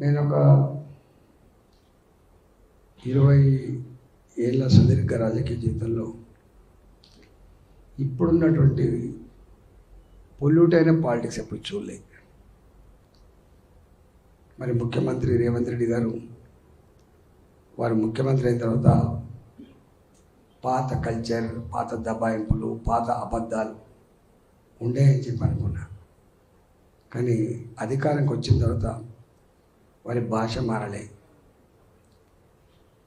నేను ఒక ఇరవై ఏళ్ళ సుదీర్ఘ రాజకీయ జీవితంలో ఇప్పుడున్నటువంటి పొల్యూట్ అయిన పాలిటిక్స్ ఎప్పుడు చూడలే. మరి ముఖ్యమంత్రి రేవంత్ రెడ్డి గారు వారు ముఖ్యమంత్రి అయిన తర్వాత పాత కల్చర్ పాత దబాయింపులు పాత అబద్ధాలు ఉండేయని చెప్పి అనుకున్నా. కానీ అధికారంకి వచ్చిన తర్వాత వారి భాష మారలే.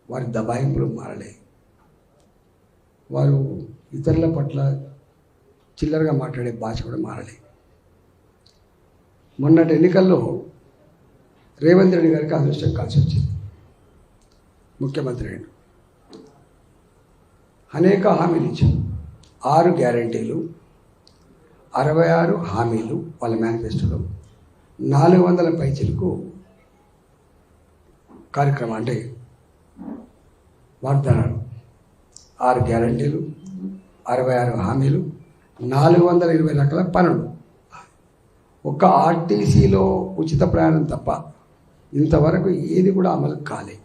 వారి దబాయింపులు మారలే. వారు ఇతరుల పట్ల చిల్లరగా మాట్లాడే భాష కూడా మారలే. మొన్నటి ఎన్నికల్లో రేవంత్ రెడ్డి గారికి అదృష్టం కలిసి వచ్చింది. ముఖ్యమంత్రి అయ్యాడు అనేక హామీలు ఇచ్చారు. ఆరు గ్యారంటీలు అరవై ఆరు హామీలు వాళ్ళ మేనిఫెస్టోలో నాలుగు వందల పైచలకు కార్యక్రమం అంటే వాగ్దానాలు. ఆరు గ్యారంటీలు అరవై ఆరు హామీలు నాలుగు వందల ఇరవై రకాల పనులు. ఒక్క ఆర్టీసీలో ఉచిత ప్రయాణం తప్ప ఇంతవరకు ఏది కూడా అమలు కాలే.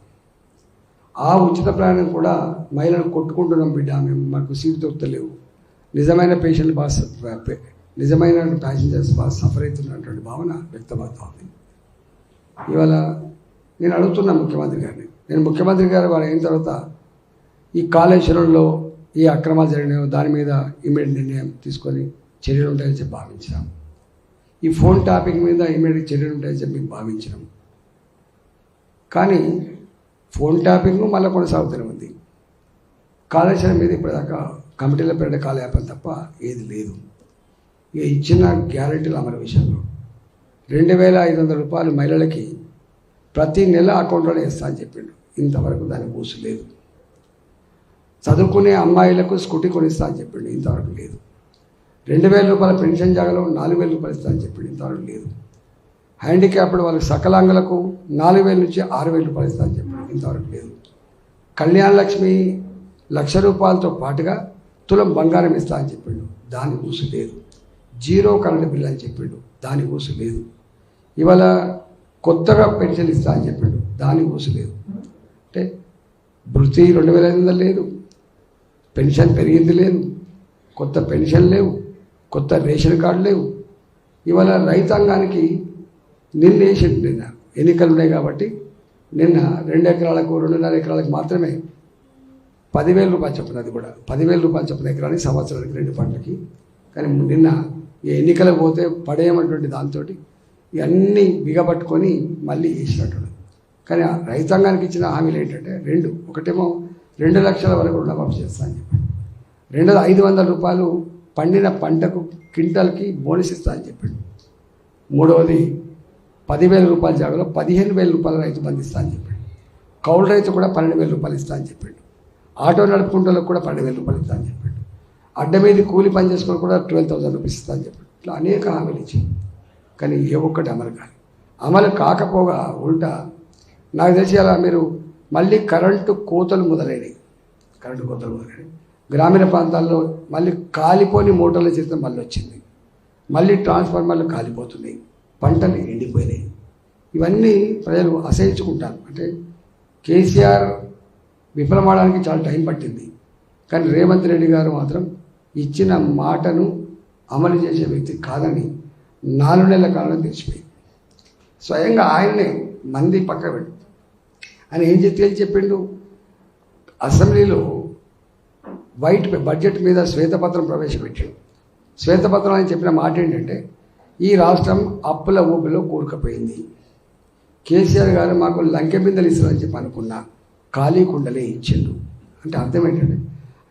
ఆ ఉచిత ప్రయాణం కూడా మహిళలు కొట్టుకుంటున్నాం బిడ్డ మేము మాకు సీటు దొరుకుతలేవు నిజమైన పేషెంట్ బాగా నిజమైన ప్యాసింజర్స్ బాగా సఫర్ అవుతున్నటువంటి భావన వ్యక్తమవుతోంది. ఇవాళ నేను అడుగుతున్నా ముఖ్యమంత్రి గారిని. నేను ముఖ్యమంత్రి గారు వారు అయిన తర్వాత ఈ కాళేశ్వరంలో ఈ అక్రమాలు జరిగినాయో దాని మీద ఇమీడియట్ నిర్ణయం తీసుకొని చర్యలు ఉంటాయని చెప్పి భావించినాం. ఈ ఫోన్ టాపిక్ మీద ఇమీడియట్ చర్యలు ఉంటాయని చెప్పి మేము భావించినాం. కానీ ఫోన్ ట్యాపింగ్ మళ్ళీ కొనసాగుతూనే ఉంది. కాళేశ్వరం మీద ఇప్పటిదాకా కమిటీల పెట్టే కాలయాపం తప్ప ఏది లేదు. ఇక ఇచ్చిన గ్యారెంటీల అమలు విషయంలో రెండు వేల ఐదు వందల రూపాయలు మహిళలకి ప్రతి నెల అకౌంట్లోనే ఇస్తా అని చెప్పిండు. ఇంతవరకు దాని బూసు లేదు. చదువుకునే అమ్మాయిలకు స్కూటీ కొనిస్తా అని చెప్పిండు. ఇంతవరకు లేదు. రెండు వేల రూపాయల పెన్షన్ జాగాలో నాలుగు వేల రూపాయలు ఇస్తా అని చెప్పిండు. ఇంతవరకు లేదు. హ్యాండిక్యాప్డ్ వాళ్ళకి సకలాంగులకు నాలుగు వేల నుంచి ఆరు వేల రూపాయలు ఇస్తా అని చెప్పిండు. ఇంతవరకు లేదు. కళ్యాణ లక్ష్మి లక్ష రూపాయలతో పాటుగా తులం బంగారం ఇస్తా అని చెప్పిండు. దాని ఊసు లేదు. జీరో కరెంట్ బిల్ అని చెప్పిండు. దాని ఊసు లేదు. ఇవాళ కొత్తగా పెన్షన్ ఇస్తా అని చెప్పిండు. దాని ఊసు లేదు. అంటే వృత్తి రెండు వేల ఐదు వందలు లేదు. పెన్షన్ పెరిగింది లేదు. కొత్త పెన్షన్ లేవు. కొత్త రేషన్ కార్డు లేవు. ఇవాళ రైతాంగానికి నిన్న వేసిండు నిన్న? ఎన్నికలు ఉన్నాయి కాబట్టి నిన్న రెండు ఎకరాలకు రెండున్నర ఎకరాలకు మాత్రమే పదివేల రూపాయలు చెప్పిన అది కూడా. పదివేల రూపాయలు చెప్పిన ఎకరానికి సంవత్సరానికి రెండు పంటలకి. కానీ నిన్న ఈ ఎన్నికలకు పోతే పడేయమటువంటి దాంతో ఇవన్నీ బిగబట్టుకొని మళ్ళీ వేసినట్టు కానీ ఆ రైతాంగానికి ఇచ్చిన హామీలు ఏంటంటే రెండు ఒకటేమో రెండు లక్షల వరకు రుణమాఫీ చేస్తా అని చెప్పాడు. రెండోది ఐదు వందల రూపాయలు పండిన పంటకు క్వింటాల్కి బోనస్ ఇస్తా అని చెప్పాడు. మూడవది పదివేల రూపాయల జాగాలో పదిహేను వేల రూపాయల రైతు బంధిస్తా అని చెప్పాడు. కౌలు రైతు కూడా పన్నెండు వేల రూపాయలు ఇస్తా అని చెప్పాడు. ఆటో నడుపుకుంటోళ్ళకి కూడా పన్నెండు వేల రూపాయలు ఇస్తా అని చెప్పాడు. అడ్డ మీద కూలి పని చేసుకుని కూడా ట్వెల్వ్ థౌసండ్ రూపీస్ ఇస్తా అని చెప్పాడు. ఇట్లా అనేక హామీలు ఇచ్చాయి కానీ ఏ ఒక్కటి అమలు కాదు. అమలు కాకపోగా ఉల్టా నాకు తెలిసి అలా మీరు మళ్ళీ కరెంటు కోతలు మొదలైనవి కరెంటు కోతలు మొదలైనవి గ్రామీణ ప్రాంతాల్లో మళ్ళీ కాలిపోని మోటార్ల చేస్తే మళ్ళీ వచ్చింది. మళ్ళీ ట్రాన్స్ఫార్మర్లు కాలిపోతున్నాయి. పంటలు ఎండిపోయినాయి. ఇవన్నీ ప్రజలు అసహించుకుంటారు. అంటే కేసీఆర్ విఫలమవడానికి చాలా టైం పట్టింది. కానీ రేవంత్ రెడ్డి గారు మాత్రం ఇచ్చిన మాటను అమలు చేసే వ్యక్తి కాదని నాలుగు నెలల కాలం తెలిసిపోయింది స్వయంగా ఆయన్నే మంది పక్క పెట్టు ఆయన ఏం చెప్తే చెప్పిండు? అసెంబ్లీలో వైట్ బడ్జెట్ మీద శ్వేతపత్రం ప్రవేశపెట్టాడు. శ్వేతపత్రం అని చెప్పిన మాట ఏంటంటే ఈ రాష్ట్రం అప్పుల ఊపిలో కూరుకుపోయింది. కేసీఆర్ గారు మాకు లంకె బిందెలు ఇస్తారని చెప్పి అనుకున్నా ఖాళీ కుండలే ఇచ్చిండు. అంటే అర్థం ఏంటంటే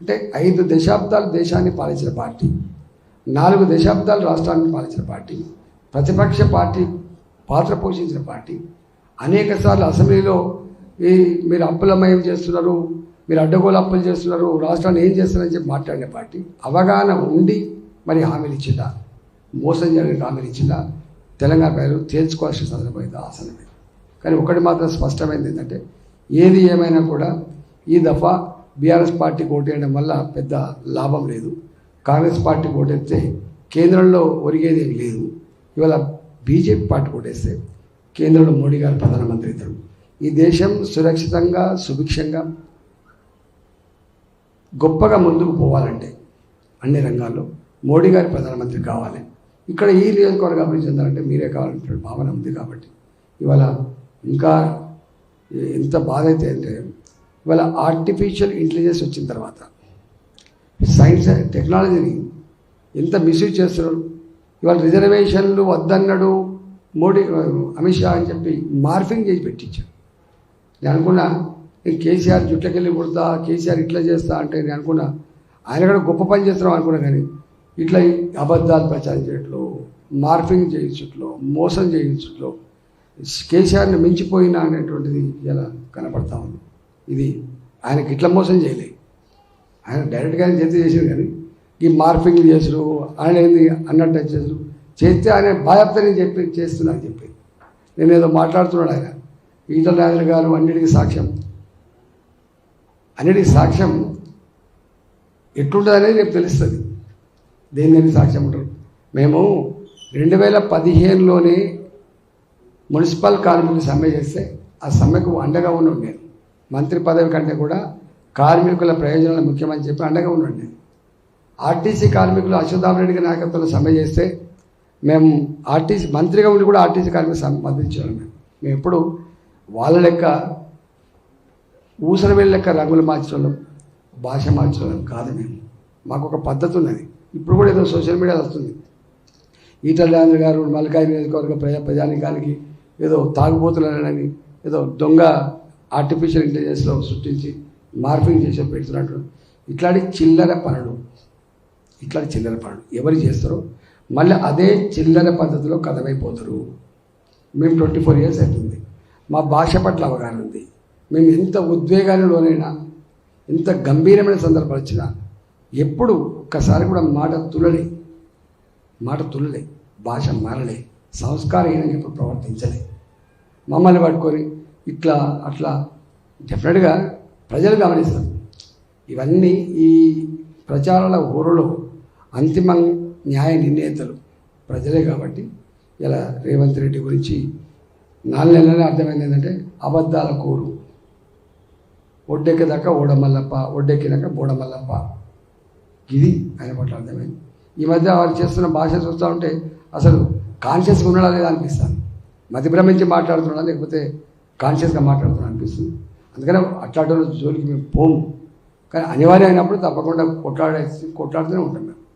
అంటే ఐదు దశాబ్దాలు దేశాన్ని పాలించిన పార్టీ. నాలుగు దశాబ్దాలు రాష్ట్రాన్ని పాలించిన పార్టీ ప్రతిపక్ష పార్టీ పాత్ర పోషించిన పార్టీ. అనేక సార్లు అసెంబ్లీలో ఈ మీరు అప్పులమయం చేస్తున్నారు మీరు అడ్డగోలు అప్పులు చేస్తున్నారు రాష్ట్రాన్ని ఏం చేస్తున్నారని చెప్పి మాట్లాడిన పార్టీ అవగాహన ఉండి మరి హామీలు ఇచ్చిందా? మోసం చేయడానికి హామీలు ఇచ్చిందా? తెలంగాణ ప్రజలు తేల్చుకోవాల్సిన సందర్భమైంది ఆసనమే కానీ ఒకటి మాత్రం స్పష్టమైంది ఏంటంటే ఏది ఏమైనా కూడా ఈ దఫా బీఆర్ఎస్ పార్టీకి ఓటేయడం వల్ల పెద్ద లాభం లేదు. కాంగ్రెస్ పార్టీ ఓటేస్తే కేంద్రంలో ఒరిగేది ఏం లేదు. ఇవాళ బీజేపీ పార్టీ ఓటేస్తే కేంద్రంలో మోడీ గారు ప్రధానమంత్రి ఇద్దరు ఈ దేశం సురక్షితంగా సుభిక్షంగా గొప్పగా ముందుకు పోవాలంటే అన్ని రంగాల్లో మోడీ గారి ప్రధానమంత్రి కావాలి. ఇక్కడ ఈ నియోజకవర్గం అభివృద్ధి చెందాలంటే మీరే కావాలంటే భావన ఉంది కాబట్టి. ఇవాళ ఇంకా ఎంత బాధ అయితే అంటే ఇవాళ ఆర్టిఫిషియల్ ఇంటెలిజెన్స్ వచ్చిన తర్వాత సైన్స్ అండ్ టెక్నాలజీని ఎంత మిస్యూజ్ చేస్తున్నారు ఇవాళ రిజర్వేషన్లు వద్దన్నాడు మోడీ అమిత్ షా అని చెప్పి మార్ఫింగ్ చేసి పెట్టించాడు. నేను అనుకున్నా నేను కేసీఆర్ జుట్లకెళ్ళి కొడతా కేసీఆర్ ఇట్లా చేస్తా అంటే నేను అనుకున్నా ఆయన కూడా గొప్ప పని చేస్తున్నాం అనుకున్నా కానీ ఇట్లా అబద్ధాలు ప్రచారం చేయట్లో మార్ఫింగ్ చేయించట్లో మోసం చేయించట్లో కేసీఆర్ని మించిపోయినా అనేటువంటిది ఇలా కనపడతా ఉంది. ఇది ఆయనకి ఇట్లా మోసం చేయలేదు ఆయన డైరెక్ట్గా చేత చేతి కానీ ఈ మార్ఫింగ్ చేసుడు ఆయన ఏంది అన్నట్టు చేసారు చేస్తే ఆయన బాధ్యతని చెప్పి చేస్తున్నా అని చెప్పి. నేను ఏదో మాట్లాడుతున్నాడు ఆయన. ఈటల రాజు గారు అన్నిటికీ సాక్ష్యం. అన్నిటికీ సాక్ష్యం ఎట్లుంటుంది అనేది రేపు తెలుస్తుంది. దేని దేని సాక్ష్యం ఉంటారు మేము రెండు వేల పదిహేనులోనే మున్సిపల్ కార్మికులు సమ్మె చేస్తే ఆ సమ్మెకు అండగా ఉన్నాడు నేను. మంత్రి పదవి కంటే కూడా కార్మికుల ప్రయోజనాలు ముఖ్యమని చెప్పి అండగా ఉండండి. ఆర్టీసీ కార్మికులు అశ్వత్థామరెడ్డి గారి నాయకత్వంలో సమ్మె చేస్తే మేము ఆర్టీసీ మంత్రిగా ఉండి కూడా ఆర్టీసీ కార్మికులు సమ్మె మేము. మేము ఎప్పుడు వాళ్ళ లెక్క ఊసర వెళ్ళి లెక్క రంగులు మార్చడం భాష మార్చడం కాదు మేము. మాకు ఒక పద్ధతి ఉన్నది. ఇప్పుడు కూడా ఏదో సోషల్ మీడియాలో వస్తుంది. ఈటల రాజేంద్ర గారు మల్కాయి నియోజకవర్గ ప్రజా ప్రజానికానికి ఏదో తాగుబోతులని ఏదో దొంగ ఆర్టిఫిషియల్ ఇంటెలిజెన్స్లో సృష్టించి మార్పింగ్ చేసి పెడుతున్నట్టు ఇట్లాంటి చిల్లర పనులు ఇట్లాంటి చిల్లర పనులు ఎవరు చేస్తారో మళ్ళీ అదే చిల్లర పద్ధతిలో కథమైపోతారు. మేము ట్వంటీ ఫోర్ ఇయర్స్ అవుతుంది. మా భాష పట్ల అవగాహన ఉంది. మేము ఎంత ఉద్వేగానికి లోనైనా ఎంత గంభీరమైన సందర్భాలు వచ్చినా ఎప్పుడు ఒక్కసారి కూడా మాట తులలే మాట తులలే భాష మారలే. సంస్కారహీనంగా ఎప్పుడు ప్రవర్తించలే. మమ్మల్ని పట్టుకొని ఇట్లా అట్లా డెఫినెట్గా ప్రజలు గమనిస్తారు ఇవన్నీ ఈ ప్రచారాల ఊరులో అంతిమ న్యాయ నిర్ణేతలు ప్రజలే కాబట్టి ఇలా రేవంత్ రెడ్డి గురించి నాలుగు నెలలనే అర్థమైంది ఏంటంటే అబద్ధాల కూరు. ఒడ్డెక్కేదాకా ఓడమల్లప్ప ఒడ్డెక్కినాక బోడమల్లప్ప. ఇది ఆయన పట్ల అర్థమైంది. ఈ మధ్య వారు చేస్తున్న భాష చూస్తూ ఉంటే అసలు కాన్షియస్గా ఉన్నాడా లేదా అనిపిస్తాను మతిభ్రమించి మాట్లాడుతున్నాడా లేకపోతే కాన్షియస్గా మాట్లాడుతున్నా అనిపిస్తుంది. అందుకనే అట్లాంటి జోలికి మేము పోము. కానీ అనివార్యం అయినప్పుడు తప్పకుండా కొట్లాడే కొట్లాడుతూనే ఉంటాం మేము.